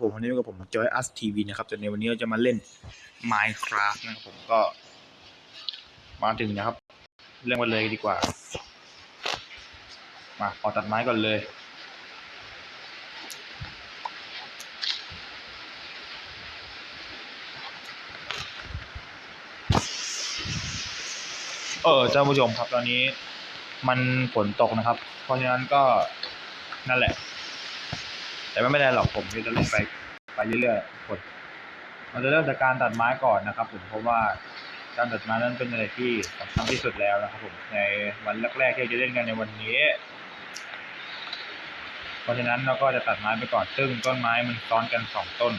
ผมวันนี้กับผมจอยอัสทีวีนะครับจนในวันนี้เราจะมาเล่น Minecraft นะครับผมก็ มาถึงนะครับ เรื่องมันเลยดีกว่า มาขอตัดไม้ก่อนเลย เออเจ้าผู้ชมครับตอนนี้มันฝนตกนะครับ เพราะฉะนั้นก็นั่นแหละ แต่ไม่เป็นไรหรอกผมจะเล่นไปไปเรื่อยๆกดเราจะเริ่มจากการตัดไม้ก่อนนะครับ ผมเพราะว่าการตัดไม้นั้นเป็นอะไรที่สำคัญที่สุดแล้วนะครับ ผมในวันแรกๆที่เราจะเล่นกันในวันนี้ เพราะฉะนั้นเราก็จะตัดไม้ไปก่อนซึ่งต้นไม้มันซ้อนกันสองต้น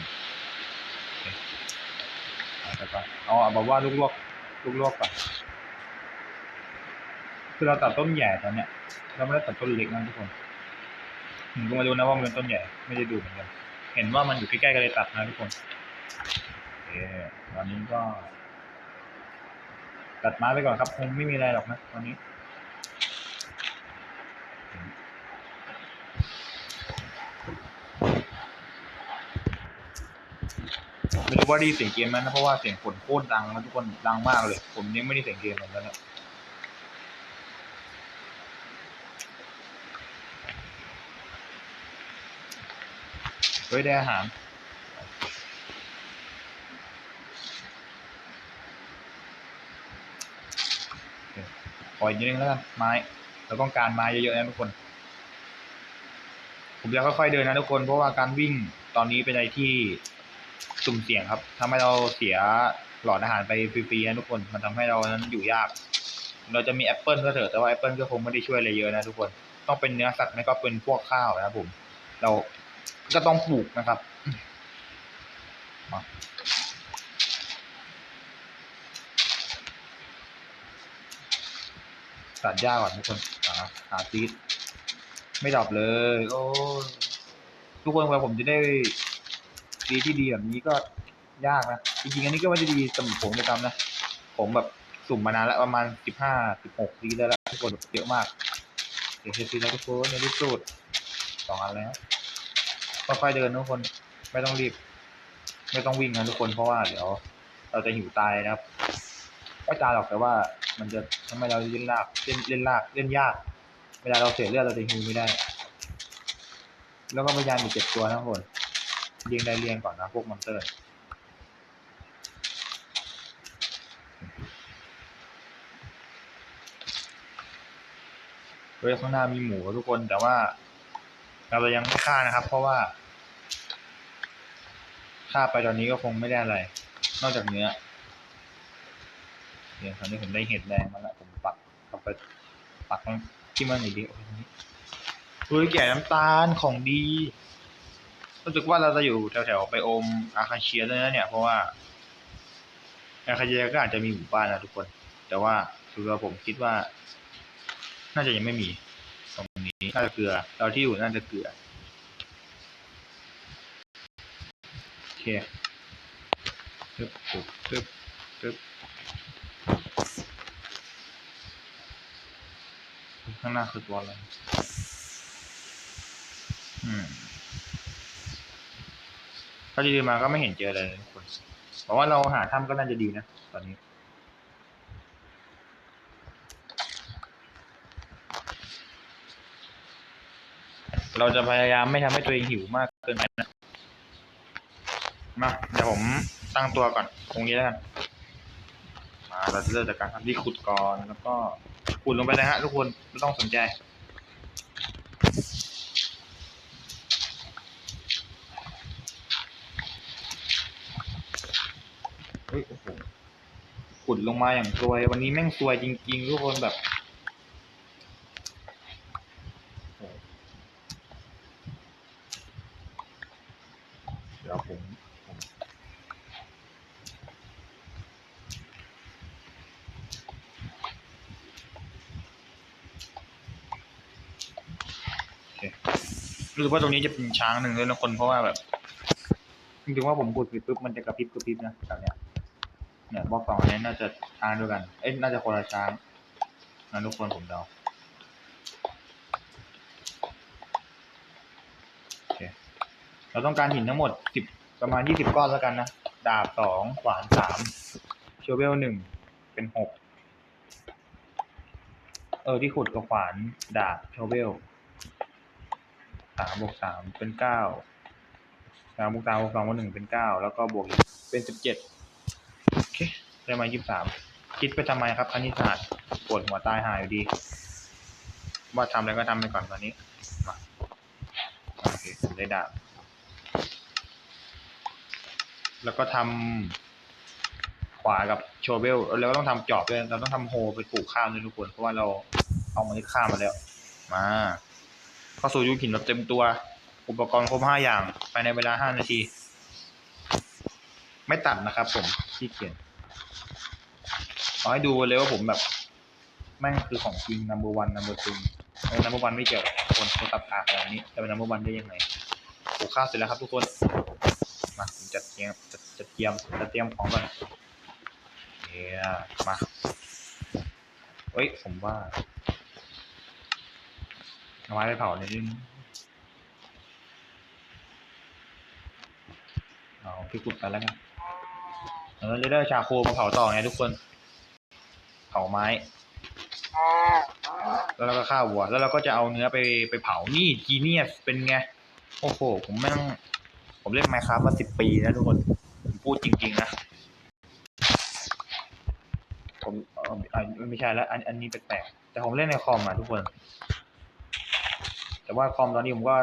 เอาไปก่อนเอาเอาแบบว่าลูกลวกลูกลวกก่อนคือเราตัดต้นใหญ่ตอนเนี้ยเราไม่ได้ตัดต้นเล็กนะทุกคน ผมก็มาดูนะว่ามันเป็นต้นใหญ่ ไม่ได้ดูเหมือนกัน เห็นว่ามันอยู่ใกล้ๆกันเลยตัดนะทุกคนโอตอนนี้ก็ตัดไม้ไปก่อนครับคงไม่มีอะไรหรอกนะตอนนี้ไม่รู้ว่าด้ยินเสียงเกมไหมนะเพราะว่าเสียงฝนโคตรดังนะทุกคนดังมากเลย ผมยังไม่ได้เสียงเกมเหมือนกันนะ เฮ้ยได้อาหารปล่อยนิดนึงแล้วกันไม้เราต้องการไม้เยอะๆนะทุกคน ผมจะค่อยๆเดินนะทุกคนเพราะว่าการวิ่งตอนนี้เป็นอะไรที่สุ่มเสี่ยงครับทำให้เราเสียหลอดอาหารไปฟรีๆนะทุกคน มันทำให้เรานั้นอยู่ยาก เราจะมีแอปเปิลก็เถอะแต่ว่าแอปเปิลก็คงไม่ได้ช่วยอะไรเยอะนะทุกคน ต้องเป็นเนื้อสัตว์ไม่ก็เป็นพวกข้าวนะครับผม เรา ก็ต้องปลูกนะครับตัดหญ้าก่อนทุกคนหาหาซีดไม่ดรอปเลย โอ้ทุกคนเวลาผมจะได้ซีที่ดีแบบนี้ก็ยากนะจริงๆอันนี้ก็ไม่ได้ดีสำหรับผมเลยครับนะ ผมแบบสุ่มมานานแล้วประมาณสิบห้าสิบหกซีแล้วละทุกคนเยอะมากเดี๋ยวเซีดแล้วทุกคนในที่สุดสองอันแล้ว ค่อยๆเดินทุกคน ไม่ต้องรีบ ไม่ต้องวิ่งนะทุกคนเพราะว่าเดี๋ยวเราจะหิวตายนะครับไม่ตายหรอกแต่ว่า มันจะทำให้เราเล่นลากเล่นเล่นลากเล่นยาก เวลาเราเสียเลือดเราจะหิวไม่ได้ แล้วก็พยายามอย่าเจ็บตัวนะทุกคนเรียงได้เรียงก่อนนะพวกมอนเตอร์เฮ้ยข้างหน้ามีหมูทุกคนแต่ว่า เรายังไม่ฆ่านะครับ เพราะว่าฆ่าไปตอนนี้ก็คงไม่ได้อะไร นอกจากเนื้อเดี๋ยวคราวนี้ผมได้เห็ดแดงมาแล้วผมปักเข้าไปปักที่มันอีกดีโอ้ยตรงนี้เฮ้ยแก่น้ำตาลของดีรู้สึกว่าเราจะอยู่แถวๆไปโอมอาคาเชียด้วยนะเนี่ย เพราะว่า อาคาเชียก็อาจจะมีหมู่บ้านนะทุกคน แต่ว่าคือว่าผมคิดว่า น่าจะยังไม่มี น่าจะเกลือเราที่อยู่น่าจะเกลือโอเคปึ๊บปึ๊บปึ๊บปึ๊บข้างหน้าคือตัวอะไรอืมถ้าดีๆมาก็ไม่เห็นเจออะไรเลยทุกคนบอกว่าเราหาถ้ำก็น่าจะดีนะ ตอนนี้ เราจะพยายามไม่ทำให้ตัวเองหิวมากเกินไปนะมาเดี๋ยวผมตั้งตัวก่อน ตรงนี้แล้วกันมาเราจะเริ่มจากการทำที่ขุดก่อนแล้วก็ขุดลงไปเลยฮะทุกคนไม่ต้องสนใจเฮ้ยโอ้โหขุดลงมาอย่างซวย วันนี้แม่งซวยจริง ๆ ทุกคนแบบ เดี๋ยวผมผมโอเค รู้สึกว่าตรงนี้จะเป็นช้างหนึ่งเลยนะคนเพราะว่าแบบจริงๆว่าผมกดปิดปุ๊บมันจะกระพริบกระพริบนะแถวเนี้ยเนี่ยบล็อกสองอันนี้น่าจะช้างด้วยกัน เอ้ยน่าจะคนละช้างนะทุกคนผมเดาโอเคเราต้องการหินทั้งหมดสิบประมาณยี่สิบก้อนแล้วกันนะ ดาบสองขวานสามเชเวลหนึ่งเป็นหกเออที่ขุดกับขวานดาบเชเวล สามบวกสามเป็นเก้าสามบวกสามบวกสองบวกหนึ่งเป็นเก้าแล้วก็บวกอีกเป็นสิบเจ็ดโอเคได้มายี่สิบสามคิดไปทำไมครับคณิตศาสตร์ปวดหัวตายหายอยู่ดีว่าทำอะไรก็ทำไปก่อนตอนนี้มาโอเคผมได้ดาบแล้วก็ทำขวากับโชเวลแล้วก็ต้องทำจอบด้วยเราต้องทำโฮไปปลูกข้าวด้วยทุกคนเพราะว่าเราเอาเมล็ดข้าวมาแล้ว มา เข้าสู่ยุคหินแบบเต็มตัว อุปกรณ์ครบห้าอย่างภายในเวลาห้านาที ไม่ตัดนะครับผมที่เขียนเอาให้ดูเลยว่าผมแบบแม่งคือของจริง number one number two เออ number one ไม่เกี่ยวกับคนตัดตาขนาดนี้จะเป็น number one ได้ยังไงปลูกข้าวเสร็จแล้วครับทุกคน มาผมจัดเตรียมจัดจัดเตรียมจัดเตรียมของก่อนเฮียมาเฮ้ยผมว่า ไม้ไปเผาในอยนึงเอาที่ขุดไปแล้วกันเออจะได้ชาโคมาเผาต่อไงทุกคน เผาไม้ แล้วเราก็ฆ่าวัว แล้วเราก็จะเอาเนื้อไปไปเผา นี่จีเนียสเป็นไง โอ้โห ผมแม่ง ผมเล่นไมค์ครับมาสิบปีนะทุกคน ผมพูดจริง ๆ นะ ผมเอ่ออ่ไม่ใช่แล้ว อันอันนี้แปลกๆแต่ผมเล่นในคอมอะทุกคน แต่ว่าคอมตอนนี้ผมก็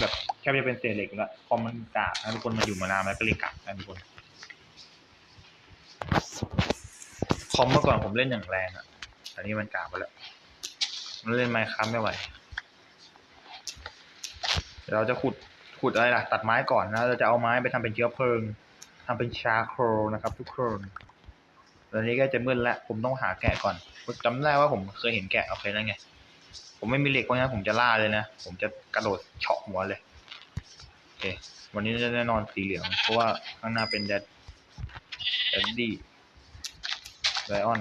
แบบแค่จะเป็นเศษเหล็กแล้วคอมมันกากนะทุกคนมาอยู่มานานแล้วก็เลยกากนะทุกคนคอมเมื่อก่อนผมเล่นอย่างแรงอะตอนนี้มันกากไปแล้วมันเล่นไมค์ครับไม่ไหวเราจะขุดขุดอะไรล่ะ ตัดไม้ก่อนนะเราจะเอาไม้ไปทำเป็นเชื้อเพลิงทำเป็นชาโครนะครับ ทุกคนตอนนี้ก็จะมืดแล้วผมต้องหาแกะก่อนผมจำได้ว่าผมเคยเห็นแกะโอเคแล้วไง ผมไม่มีเหล็กเพราะงั้นผมจะล่าเลยนะ ผมจะกระโดดเฉาะหัวเลยโอเค วันนี้จะแน่นอนสีเหลือง เพราะว่าข้างหน้าเป็นแดดแดดดี้ไลออน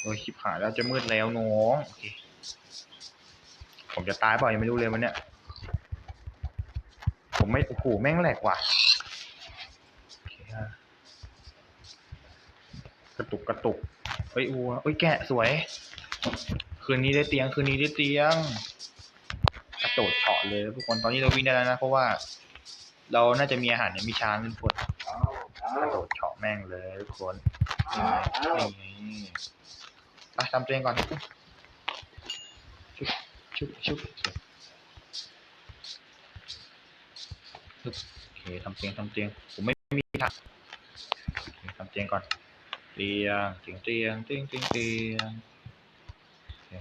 โอ้ยชิบหายแล้วจะมืดแล้วน้องโอเคผมจะตายเปล่ายังไม่รู้เลยวันเนี้ยผมไม่โอ้โหแม่งแหลกว่ะโอเคฮะ กระตุกกระตุกเฮ้ยอัวเฮ้ยแกะสวย คืนนี้ได้เตียงคืนนี้ได้เตียง กระโดดเฉาะเลยทุกคนตอนนี้เราวิ่งได้แล้วนะเพราะว่า เราน่าจะมีอาหารในมีช้างทุกคนกระโดดเฉาะแม่งเลยทุกคนนี่ไงนี่ไงไปทำตัวเองก่อนชุบชุบชุบชุบโอเคทำเตียงทำเตียงผมไม่มีถักทำเตียงก่อน ตียงเตียงเตียงเตียงเตียงเตียงโอเค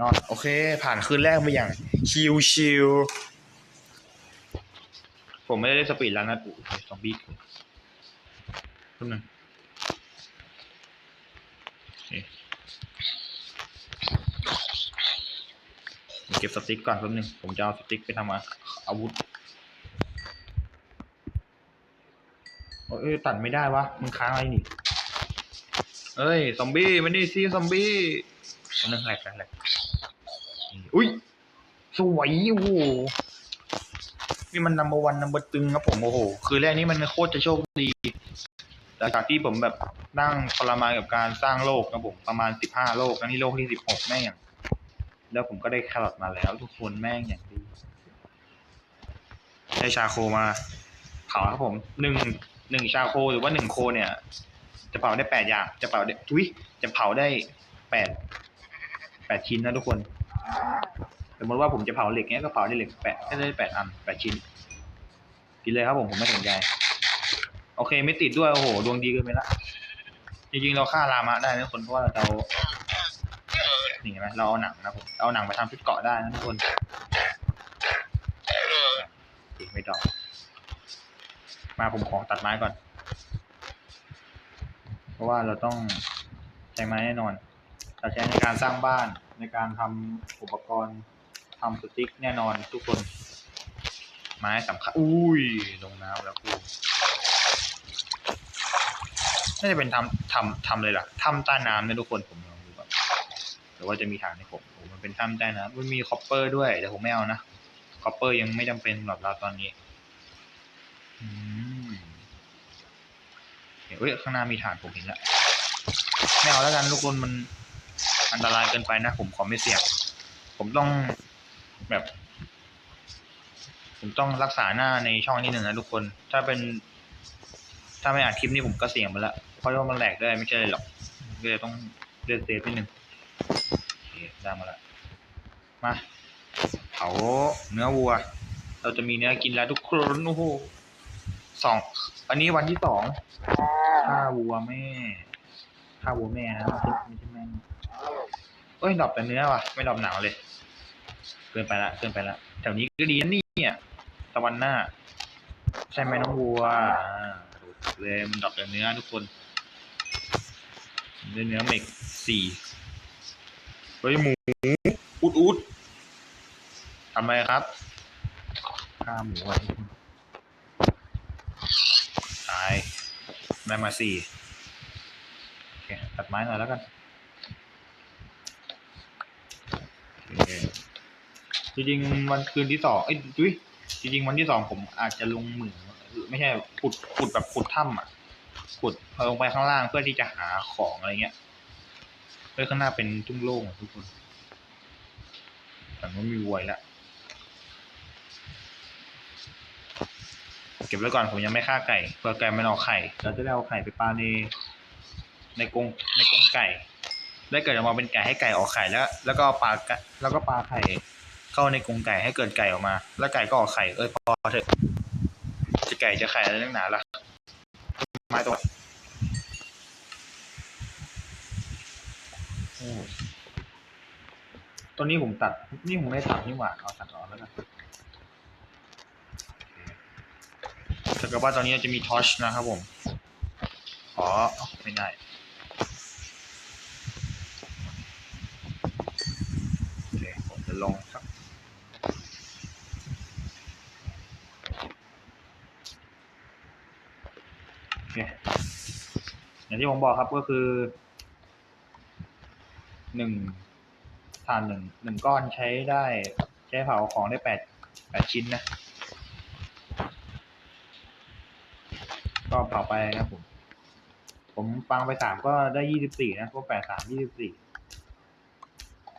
นอนโอเค ผ่านคืนแรกมาอย่างชิวชิวผมไม่ได้เล่นสปีดแล้วนะอุ๊ยซอมบี้แป๊บนึงโอเคเก็บสติ๊กก่อนแป๊บนึงผมจะเอาสติ๊กไปทำอาวุธ เอ้ยตัดไม่ได้วะมึงค้างอะไรนี่เอ้ยซอมบี้มานี่สิซอมบี้อันนึงแหลกแหลกแหลกอุ้ยสวยโอ้โหนี่มันนัมเบอร์วันนัมเบอร์ตึงครับผมโอ้โหคือแรกนี้มันโคตรจะโชคดีหลังจากที่ผมแบบนั่งทรมานกับการสร้างโลกนะผมประมาณสิบห้าโลกอันนี้โลกที่สิบหกแม่งอย่างแล้วผมก็ได้แครอทมาแล้วทุกคนแม่งอย่างดีได้ชาโคมาเผาครับผมหนึ่ง หนึ่งชาโคหรือว่าหนึ่งโคเนี่ย จะเผาได้แปดอย่าง จะเผาได้ทุยจะเผาได้แปดแปดชิ้นนะทุกคน สมมติว่าผมจะเผาเหล็กเนี้ยก็เผาได้เหล็กแปดได้แปดอันแปดชิ้น กินเลยครับผมผมไม่สนใจ โอเคไม่ติดด้วย โอ้โห ดวงดีเกินไปละจริงๆเราฆ่าลามะได้นะทุกคนเพราะว่าเรานี่เห็นไหมเราเอาหนังนะผมเอาหนังไปทำชุดเกราะได้นะทุกคนติดไม่ดอก มาผมขอตัดไม้ก่อน เพราะว่าเราต้องใช้ไม้แน่นอน เราใช้ในการสร้างบ้านในการทำอุปกรณ์ทำสติ๊กแน่นอนทุกคน ไม้สำคัญ อุ้ย ลงน้ำแล้วกูน่าจะเป็นทำทำทำเลยล่ะทำใต้น้ำนะทุกคนผมลองดูก่อนหรือว่าจะมีฐานให้ผมโอ้มันเป็นถ้ำใต้น้ำมันมีคอปเปอร์ด้วยแต่ผมไม่เอานะคอปเปอร์ยังไม่จำเป็นสำหรับเราตอนนี้ อืม เฮ้ยข้างหน้ามีฐานผมเห็นแล้วไม่เอาแล้วกันทุกคนมันอันตรายเกินไปนะ ผมขอไม่เสี่ยง ผมต้องแบบ ผมต้องรักษาหน้าในช่องนิดหนึ่งนะทุกคน ถ้าเป็น ถ้าไม่อัดคลิปนี้ผมก็เสี่ยงไปแล้วเพราะว่ามันแหลกได้ไม่ใช่หรอกก็เลยต้องเลือกเซฟนิดนึงได้มาแล้วมาเผาเนื้อวัว เราจะมีเนื้อกินแล้วทุกคนโอ้โหสอง อันนี้วันที่สอง ฆ่าวัวแม่ฆ่าวัวแม่นะไม่ใช่ไม่ใช่แม่เอ้ยดอปแต่เนื้อว่ะ ไม่ดอปหนังเลย เกินไปละเกินไปละแถวนี้ก็ดีนะเนี่ยตะวันหน้า ใช่ไหมน้องวัวเลยมันดอปแต่เนื้อทุกคนเนื้อเมกสี่เฮ้ยหมูอุดอุดทำไมครับฆ่าหมูอะทุกคนตาย ได้มาสี่โอเคตัดไม้หน่อยแล้วกันจริงๆวันคืนที่สองเอ้ยดุยจริงๆวันที่สองผมอาจจะลงเหมืองไม่ใช่ขุดขุดแบบขุดถ้ำอะขุดลงไปข้างล่างเพื่อที่จะหาของอะไรเงี้ยเพื่อข้างหน้าเป็นทุ่งโล่งทุกคนแต่ว่ามีวัวอีกแล้ว เก็บไว้ก่อนผมยังไม่ฆ่าไก่เผื่อไก่มันออกไข่เราจะได้เอาไข่ไปปาในในกรงในกรงไก่ได้เกิดออกมาเป็นไก่ให้ไก่ออกไข่แล้ว แล้วก็ปลาแล้วก็ปลาไข่เข้าในกรงไก่ให้เกิดไก่ออกมา แล้วไก่ก็ออกไข่เอ้ยพอเถอะจะไก่จะไข่อะไรนักหนาล่ะไม้ตัวโอ้ตัวนี้ผมตัด นี่ผมไม่ตัดนี่หว่าเอาตัดออกแล้วกันากิดว่าตอนนี้จะมีทอชนะครับผมขอไม่ได้โอเคผมจะลงสักโอเคอย่างที่ผมบอกครับก็คือหนึ่งถ่านหนึ่งหนึ่งก้อนใช้ได้ใช้เผาของได้แปดแปดชิ้นนะ ก็เผาไปนะครับผม ผมฟังไปสามก็ได้ยี่สิบสี่นะก็แปดสามยี่สิบสี่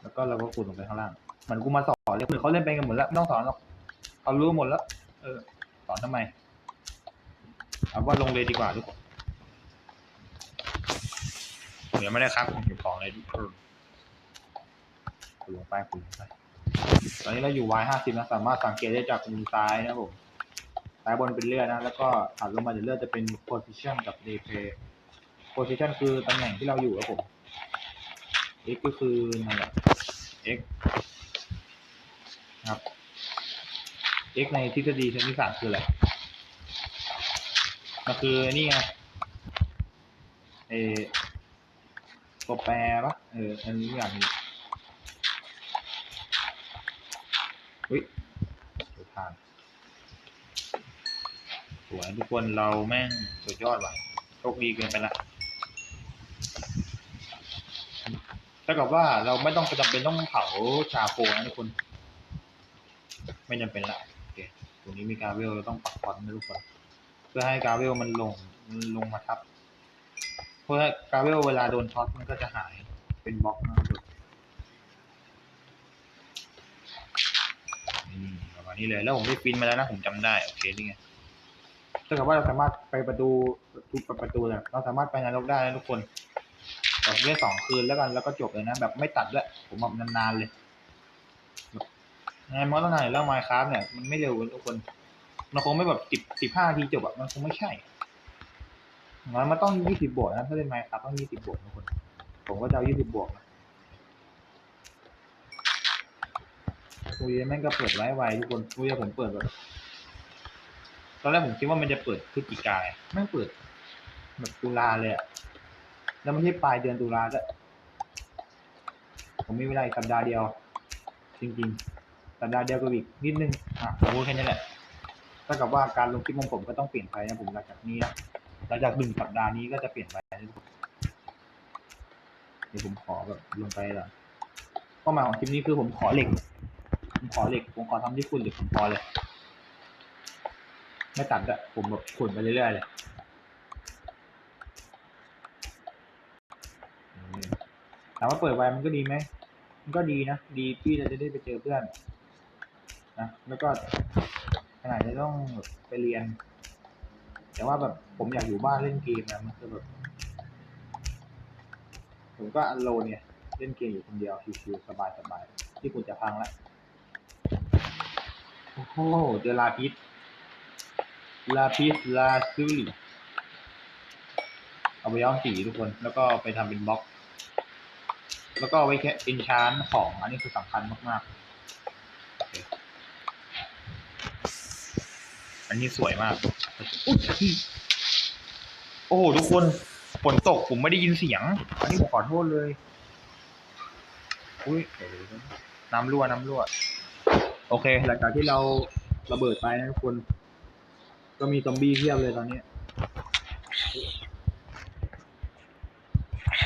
แล้วก็เราก็คูณลงไปข้างล่างเหมือนกูมาสอนเลยคนอื่นเขาเล่นไปกันหมดแล้วไม่ต้องสอนหรอกเขารู้หมดแล้ว เออ สอนทำไมเอาว่าลงเลยดีกว่าทุกคนผมยังไม่ได้ครับผมเก็บของเลยทุกคนลงไปคูณลงไปตอนนี้เราอยู่ Y ห้าสิบนะ สามารถสังเกตได้จากมุมซ้ายนะผม ซ้ายบนเป็นเลือดนะ แล้วก็ถัดลงมาจากเลือดจะเป็น position กับ replay position คือตำแหน่งที่เราอยู่ครับผม x ก็คือนั่นแหละ x ครับ x ในทฤษฎีคณิตศาสตร์คืออะไรมันคือนี่ไงเออตัวแปรปะเออ อันนี้อย่างนี้อุ้ยสุดทาง สวยทุกคนเราแม่งสุดยอดว่ะโชคดีเกินไปละถ้ากับว่าเราไม่ต้องจำเป็นต้องเผาชาโคนะทุกคน ไม่จำเป็นละโอเคตรงนี้มีกาเวลเราต้องปักฟอนต์นะทุกคน เพื่อให้กาเวลมันลงมันลงมาทับ เพื่อกาเวลเวลาโดนช็อตมันก็จะหายเป็นบล็อกนะครับทุกคนนี่ประมาณนี้เลยแล้วผมได้ฟินมาแล้วนะผมจำได้ โอเคนี่ไง ถ้าเกับว่าเราสามารถไปประตูทุกประตูเลยเราสามารถไปนรกได้นะทุกคนแบบเล่นสองคืนแล้วกันแล้วก็จบเลยนะ แบบไม่ตัดด้วยผมแบบนานๆเลยแบบไงมอสตั้งนานแล้วไมค์คราฟเนี่ยมันไม่เร็วทุกคน มันคงไม่แบบสิบสิบห้าทีจบอะมันคงไม่ใช่งน้อยมันต้องยี่สิบบวกนะถ้าเล่นไมค์คราฟต้องยี่สิบบวกทุกคน ผมก็จะเอายี่สิบบวกนะคุยแม่งก็เปิดไว้ไวทุกคนคุยผมเปิดแบบ อนแรกผมคิดว่ามันจะเปิดพฤศจิกายนแม่เปิดแบบตุลาเลยอะแล้วไม่ใช่ปลายเดือนตุลาด้วยผมมีเวลาอีกสัปดาห์เดียว จริงๆ สัปดาห์เดียวก็อีกนิดนึงอะผมพูดแค่นี้แหละถ้ากับว่าการลงคลิปของผมก็ต้องเปลี่ยนไปนะผมหลังจากนี้นะหลังจากหนึ่งสัปดาห์นี้ก็จะเปลี่ยนไปนะผมเดี๋ยวผมขอแบบลงไปละควาหมายของคลิปนี้คือผมขอเหล็ก ผมขอเหล็ก ผมขอทำที่คุณหล็กผมพอเลย ไม่ตัดอะผมแบบขุดไปเรื่อยๆเลยถามว่าเปิดไวมันก็ดีไหม มันก็ดีนะ ดีที่เราจะได้ไปเจอเพื่อนนะ แล้วก็ขนาดจะต้องไปเรียน แต่ว่าแบบผมอยากอยู่บ้านเล่นเกมนะมันคือแบบ ผมก็อันโลเนี่ย เล่นเกมอยู่คนเดียวชิวๆสบายๆที่คุณจะพังแล้ว โอ้โห เจอลาพิษ ลาพิษลาซูลิเอาไปย้อมสีทุกคน แล้วก็ไปทำเป็นบล็อก แล้วก็ไว้แค่เอนชานของ อันนี้คือสำคัญมากๆโอเคอันนี้สวยมากอุ๊ยโอ้โห ทุกคนฝนตกผมไม่ได้ยินเสียง อันนี้ผมขอโทษเลย อุ้ยน้ำรั่วน้ำรั่ว โอเค หลังจากที่เราระเบิดไปนะทุกคน ก็มีซอมบี้เพียบเลยตอนนี้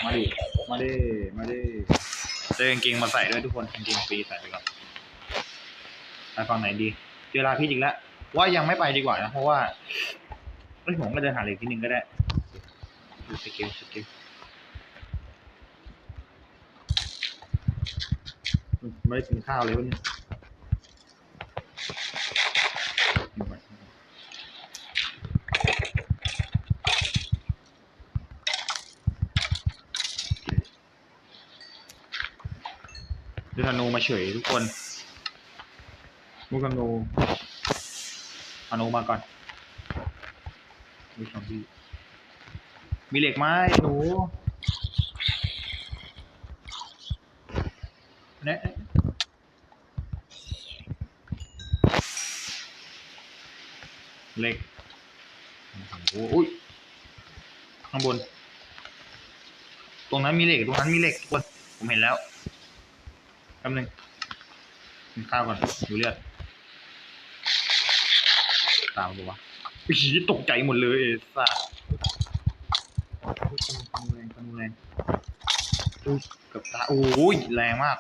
มาดิ มาดิ มาดิเจอกางเกงมาใส่ด้วยทุกคนกางเกงฟรีใส่ไปก่อนไปฝั่งไหนดี เจอลาพี่อีกแล้ว ว่ายังไม่ไปดีกว่านะ เพราะว่าเอ้ยผมก็เดินหาเหล็กทีนึงก็ได้ดูสกิลสกิลไม่ได้กินข้าวเลยวะเนี่ย ดู ธนูมาเฉยทุกคนลูกธนูธนูมาก่อนมีซอมบี้มีเหล็กไหมหนูเนี่ยเหล็กโอ้โหอุ้ยข้างบน ตรงนั้นมีเหล็ก ตรงนั้นมีเหล็กทุกคนผมเห็นแล้ว แป๊บนึงกินข้าวก่อนดูเลือดตามดูวะอีตกใจหมดเลยไอ้สัสตนูแรงตนูแรงอุ้ยเกับตาโอ้ยแรงมาก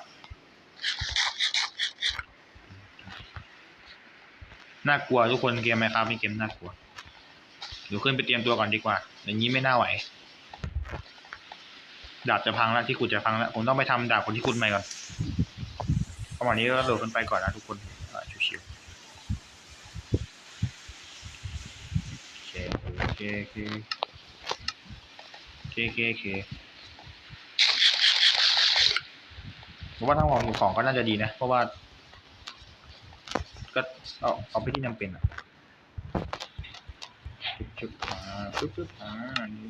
น่ากลัวทุกคนเกมไหมครับมีเกมน่ากลัวเดี๋ยวขึ้นไปเตรียมตัวก่อนดีกว่า อย่างนี้ไม่น่าไหวดาบจะพังแล้วที่ขุดจะพังแล้วผมต้องไปทำดาบคนที่ขุดใหม่ก่อน ระมาณนี้ก็โดดกันไปก่อนนะทุกคนชิวๆโอเคโอเคโอเคโอเคโอเคผมว่าถ้าของอยู่ของก็น่าจะดีนะ เพราะว่า ก็เอาเอาไปที่จำเป็นอะชุบๆอ่าชุบๆอ่านี่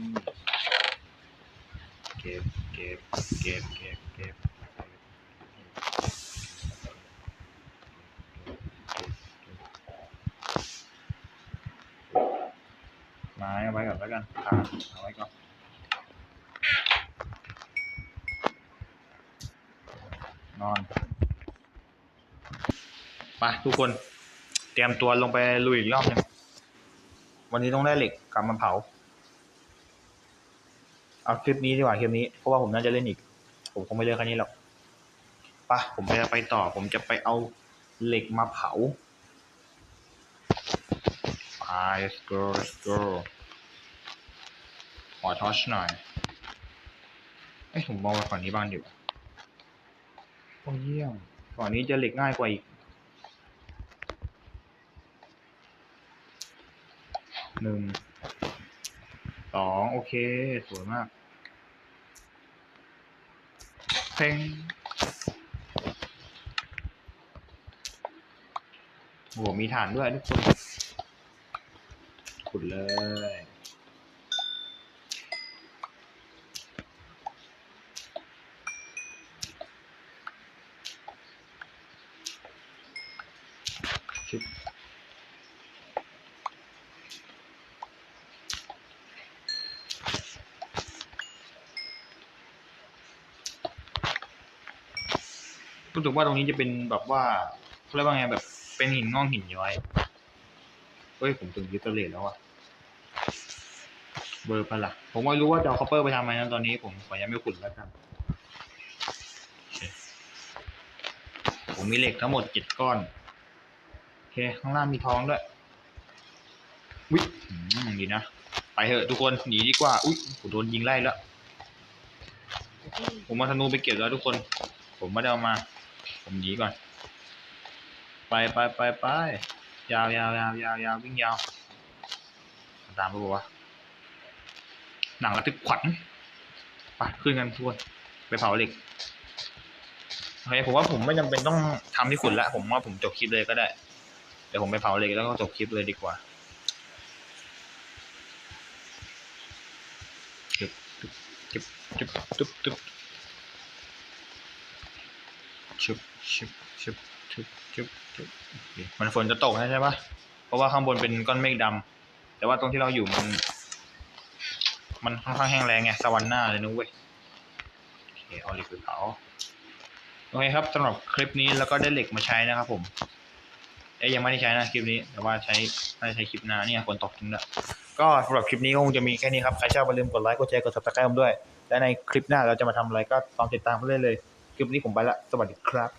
เก็บเก็บเก็บเก็บเก็บ ไม้เอาไว้ก่อน แล้วกันทานเอาไว้ก่อนนอนไปทุกคน เตรียมตัวลงไปลุยอีกรอบหนึงวันนี้ต้องได้เหล็กกลับมาเผา เอาคลิปนี้ดีกว่าคลิปนี้ เพราะว่าผมน่าจะเล่นอีก ผมคงไม่เล่นแค่นี้หรอกปะผมจะไปต่อ ผมจะไปเอาเหล็กมาเผาไป let's go let's go ขอทอชหน่อยเอ้ยผมมองไปฝั่งนี้บ้างดีกว่าโอ้เยี่ยมฝั่งนี้จะเหล็กง่ายกว่าอีกหนึ่งสองโอเค สวยมากเพลงโอ้โหมีฐานด้วยทุกคนขุดเลย ชิบ รู้สึกว่าตรงนี้จะเป็นแบบว่าเขาเรียกว่าไงแบบเป็นหินงอกหินย้อยเฮ้ยผมถึงยึดตะเลดแล้วอะเบอร์ปะละ่ะผมไม่รู้ว่าจะเอาคอปเปอร์ไปทำอะไรนะตอนนี้ผมขอยังไม่ขุดแล้วกัน ผมมีเหล็กทั้งหมดเจ็ดก้อน โอเค ข้างล่างมีทองด้วย อุ้ยอืมดีนะ ไปเถอะทุกคน หนีดีกว่า อุ้ยผมโดนยิงไล่แล้ว ผมมาธนูไปเก็บแล้วทุกคน ผมไม่ได้เอามา ผมหนีก่อน ไปไปไปไปยาวยาวยาวยาวยาววิ่งยาวตามไปบอกว่าหนังระทึกขวัญไปขึ้นกันทุกคนไปเผาเหล็กโอเคผมว่าผมไม่จำเป็นต้องทำที่ขุดละผมว่าผมจบคลิปเลยก็ได้เดี๋ยวผมไปเผาเหล็กแล้วก็จบคลิปเลยดีกว่าจึ๊บจึ๊บจึ๊บจึ๊บจึ๊บ จึ๊บชึบชึบชึบชึบชึบมันฝนจะตกใช่ปะเพราะว่าข้างบนเป็นก้อนเมฆดำแต่ว่าตรงที่เราอยู่มัน มันค่อนข้างแห้งแล้งไงสวรรค์หน้าเลยนุ้ยโอเคเอาเหล็กไปเผาโอเคครับสำหรับคลิปนี้แล้วก็ได้เหล็กมาใช้นะครับ ผมเอ้ยยังไม่ได้ใช้นะคลิปนี้ แต่ว่าใช้น่ใช้คลิปหน้าเนี่ยฝนตกจริงด้วยก็สำหรับคลิปนี้ก็คงจะมีแค่นี้ครับใครชอบอย่าลืมกดไลค์กดแชร์กด subscribe ผมด้วย และในคลิปหน้าเราจะมาทำอะไรก็ตามติดตามไปเรื่อยเลย ลิปนี้ผมไปละ สวัสดีครับ